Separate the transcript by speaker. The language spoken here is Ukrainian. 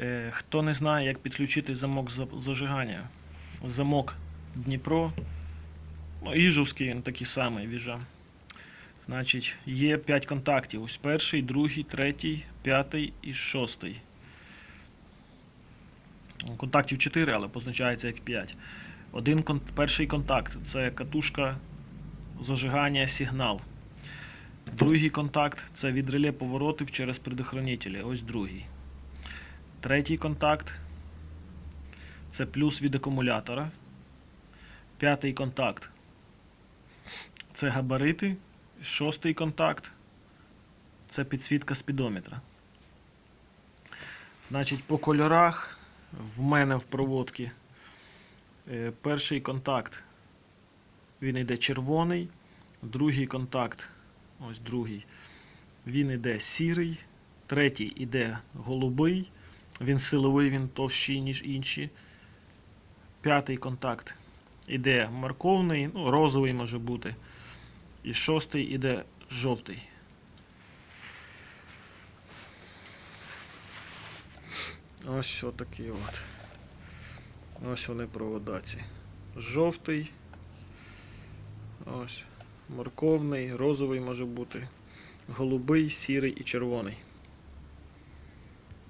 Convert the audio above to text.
Speaker 1: Е, Хто не знає, як підключити замок зажигання. Замок Дніпро. Ну, Іжовський він такий самий віжа. Значить, є 5 контактів. Ось перший, другий, третій, п'ятий і шостий. Контактів 4, але позначається як 5. Один перший контакт це катушка зажигання сигнал. Другий контакт це від реле поворотів через предохранителі. Ось другий. Третій контакт це плюс від акумулятора. П'ятий контакт це габарити. Шостий контакт це підсвітка спідометра. Значить, по кольорах в мене в проводці е, перший контакт він йде червоний, другий контакт, ось другий, він йде сірий, третій йде голубий, він силовий, він товщий, ніж інші. П'ятий контакт іде морковний, ну, розовий може бути. І шостий іде жовтий. Ось отакі от. Ось вони проводаці. Жовтий. Ось. Морковний, розовий може бути. Голубий, сірий і червоний.